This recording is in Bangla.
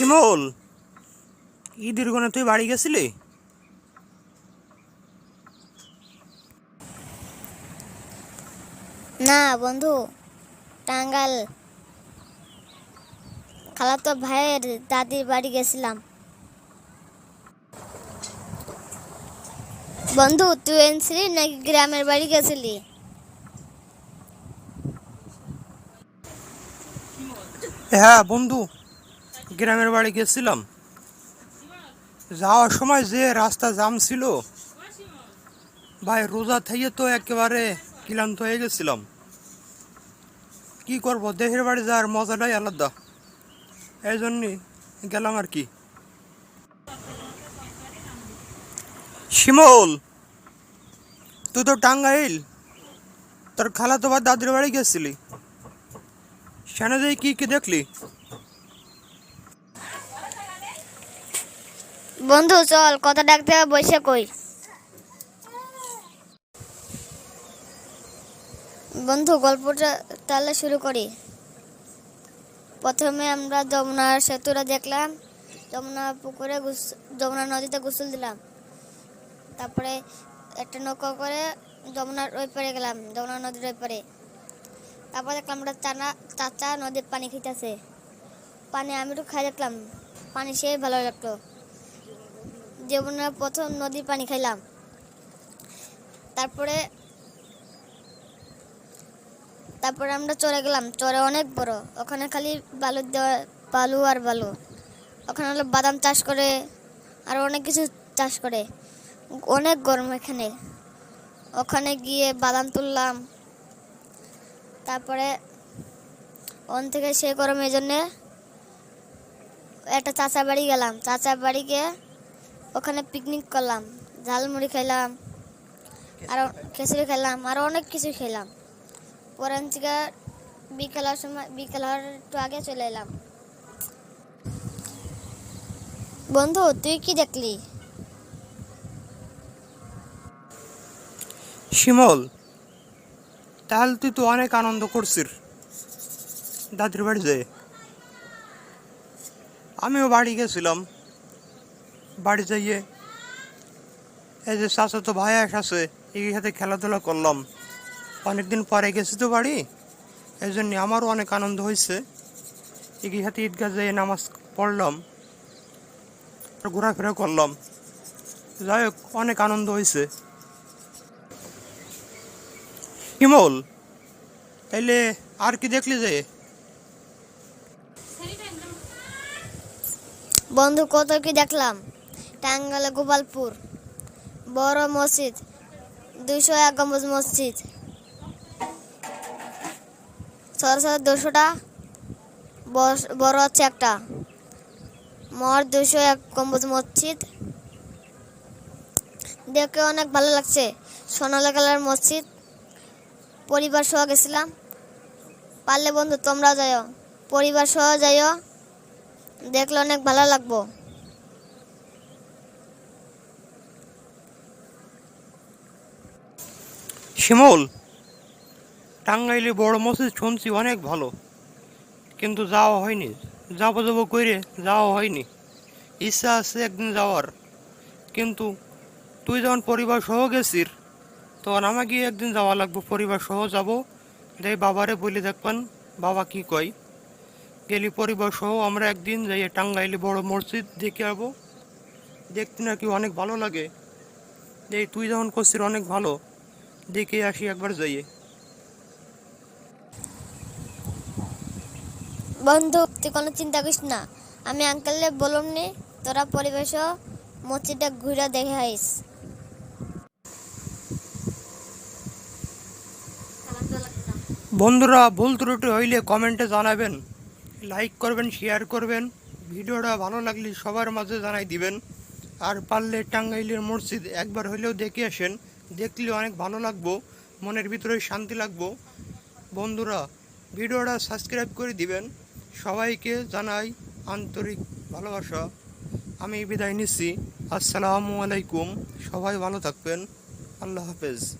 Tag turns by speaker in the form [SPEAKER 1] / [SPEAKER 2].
[SPEAKER 1] শিমল ঈদের কোনে তুই বাড়ি গেছিলি?
[SPEAKER 2] না বন্ধু টাঙ্গাল খালাতো ভাইয়ের দাদির বাড়ি গেছিলাম। বন্ধু তুই এনেছিলি নাকি গ্রামের বাড়ি গেছিলি?
[SPEAKER 1] হ্যাঁ বন্ধু। গ্রামের বাড়ি গেছিলাম। যাওয়ার সময় যে রাস্তা জাম ছিল, ভাই রোজা থেকে তো একেবারে ক্লান্ত হয়ে গেছিলাম। কি করব দেশের বাড়ি যাওয়ার মজাটাই আলাদা। এই জন্যই গেলাম আর কি। শিমল, তুই তো টাঙ্গাইল, তোর খালা তো বা দাদির বাড়ি গেছিলি। সেখানে যাই কি কি দেখলি?
[SPEAKER 2] বন্ধু, চল, কথা ডাকতে হবে বসে কই? বন্ধু, গল্পটা তাহলে শুরু করি। প্রথমে আমরা যমুনার সেতুটা দেখলাম। যমুনা পুকুরে যমুনা নদীতে গোসল দিলাম। তারপরে একটা নৌকা করে যমুনার ওই পারে গেলাম, যমুনা নদীর ওই পারে। তারপর দেখলাম আমরা চানা, চাচা নদীর পানি খেতেছে পানি আমি একটু খাই দেখলাম। পানি সেই ভালো লাগল। যমুনার প্রথম নদীর পানি খাইলাম। তারপরে তারপরে আমরা চলে গেলাম। চরে অনেক বড়। ওখানে খালি বালু দেওয়া, বালু আর বালু। ওখানে হলো বাদাম চাষ করে, আর অনেক কিছু চাষ করে। অনেক গরম এখানে। ওখানে গিয়ে বাদাম তুললাম। তারপরে ওখান থেকে সেই গরমের জন্যে একটা চাচা বাড়ি গেলাম। চাচা বাড়ি গিয়ে ওখানে পিকনিক করলাম ঝালমুড়ি খেলাম আর খিচুড়ি খেলাম আর অনেক কিছু খেলাম পরে থেকে বিকেল হওয়ার সময়, বিকেল হওয়ার একটু আগে চলে এলাম। বন্ধু, তুই কি দেখলি?
[SPEAKER 1] শিমল, তাহলে তুই তো অনেক আনন্দ করছিস। দাদির বাড়ি যেয়ে আমিও বাড়ি গেছিলাম। বাড়ি যাইয়ে এই যে চাচা তো ভাই আছে এই সাথে খেলাধুলা করলাম। অনেকদিন পরে গেছি তো বাড়ি, এই জন্য আমারও অনেক আনন্দ হয়েছে। এই সাথে ঈদগাহ যেয়ে নামাজ পড়লাম, ঘোরাফেরা করলাম। যাই হোক, অনেক আনন্দ হয়েছে। হিমল তাইলে আর কি দেখলি যে?
[SPEAKER 2] বন্ধু, কত কি দেখলাম? টাঙ্গালে গোপালপুর, বড় মসজিদ দুশো এক গম্বুজ মসজিদ। সরস্বতী দুশোটা বড় হচ্ছে একটা। মর দুশো এক গম্বুজ মসজিদ। দেখে অনেক ভালো লাগছে। সোনালী কালার মসজিদ। পরিবার সহ গেছিলাম। পারলে বন্ধু তোমরা যাইও। পরিবার সহ যাইও। দেখলে অনেক ভালো লাগবো।
[SPEAKER 1] শিমল টাঙ্গাইলে বড় মসজিদ শুনছি অনেক ভালো, কিন্তু যাওয়া হয়নি। যাব যাব করে যাওয়া হয়নি। ইচ্ছা আছে একদিন যাওয়ার। কিন্তু তুই যখন পরিবার সহ গেছিস, তখন আমাকে একদিন যাওয়া লাগবে। পরিবার সহ যাব। যাই বাবারে বলে দেখবেন, বাবা কি কয়? গেলি পরিবার সহ, আমরা একদিন যাই টাঙ্গাইলে বড় মসজিদ দেখে যাব দেখতে নাকি অনেক ভালো লাগে। এই তুই যখন করছিস অনেক ভালো। দেখে আসি একবার যাইয়ে।
[SPEAKER 2] বন্ধু তুই কোনো চিন্তা করিস না। আমি আঙ্কেললে বলুম নি তোরা পরিবেশ মসজিদটা ঘুরে দেখে আইস।
[SPEAKER 1] বন্ধুরা ভুল ত্রুটি হইলে কমেন্টে জানাবেন। লাইক করবেন শেয়ার করবেন। ভিডিওটা ভালো লাগলে সবার মাঝে জানাই দিবেন। আর পারলে টাঙ্গাইলের মসজিদ একবার হইলেও দেখে আসেন। দেখলে অনেক ভালো লাগবো, মনের ভিতরে শান্তি লাগবো। বন্ধুরা, ভিডিওটা সাবস্ক্রাইব করে দিবেন। সবাইকে জানাই আন্তরিক ভালোবাসা। আমি বিদায় নিচ্ছি। আসসালামু আলাইকুম। সবাই ভালো থাকবেন। আল্লাহ হাফেজ।